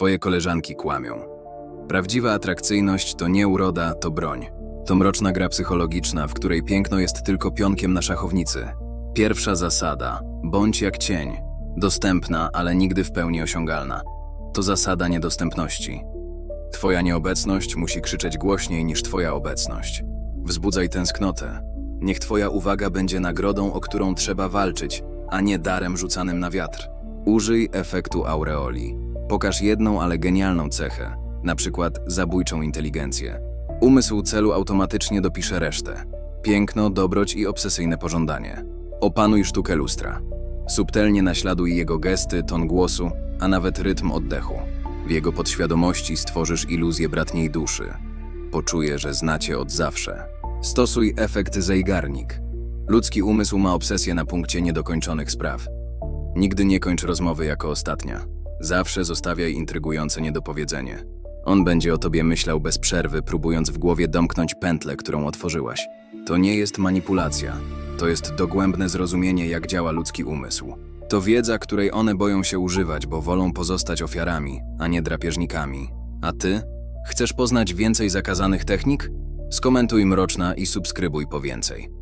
Twoje koleżanki kłamią. Prawdziwa atrakcyjność to nie uroda, to broń. To mroczna gra psychologiczna, w której piękno jest tylko pionkiem na szachownicy. Pierwsza zasada: bądź jak cień. Dostępna, ale nigdy w pełni osiągalna. To zasada niedostępności. Twoja nieobecność musi krzyczeć głośniej niż Twoja obecność. Wzbudzaj tęsknotę. Niech Twoja uwaga będzie nagrodą, o którą trzeba walczyć, a nie darem rzucanym na wiatr. Użyj efektu aureoli. Pokaż jedną, ale genialną cechę, na przykład zabójczą inteligencję. Umysł celu automatycznie dopisze resztę. Piękno, dobroć i obsesyjne pożądanie. Opanuj sztukę lustra. Subtelnie naśladuj jego gesty, ton głosu, a nawet rytm oddechu. W jego podświadomości stworzysz iluzję bratniej duszy. Poczuje, że znacie od zawsze. Stosuj efekt zejgarnik. Ludzki umysł ma obsesję na punkcie niedokończonych spraw. Nigdy nie kończ rozmowy jako ostatnia. Zawsze zostawiaj intrygujące niedopowiedzenie. On będzie o tobie myślał bez przerwy, próbując w głowie domknąć pętlę, którą otworzyłaś. To nie jest manipulacja. To jest dogłębne zrozumienie, jak działa ludzki umysł. To wiedza, której one boją się używać, bo wolą pozostać ofiarami, a nie drapieżnikami. A ty? Chcesz poznać więcej zakazanych technik? Skomentuj mroczna i subskrybuj po więcej.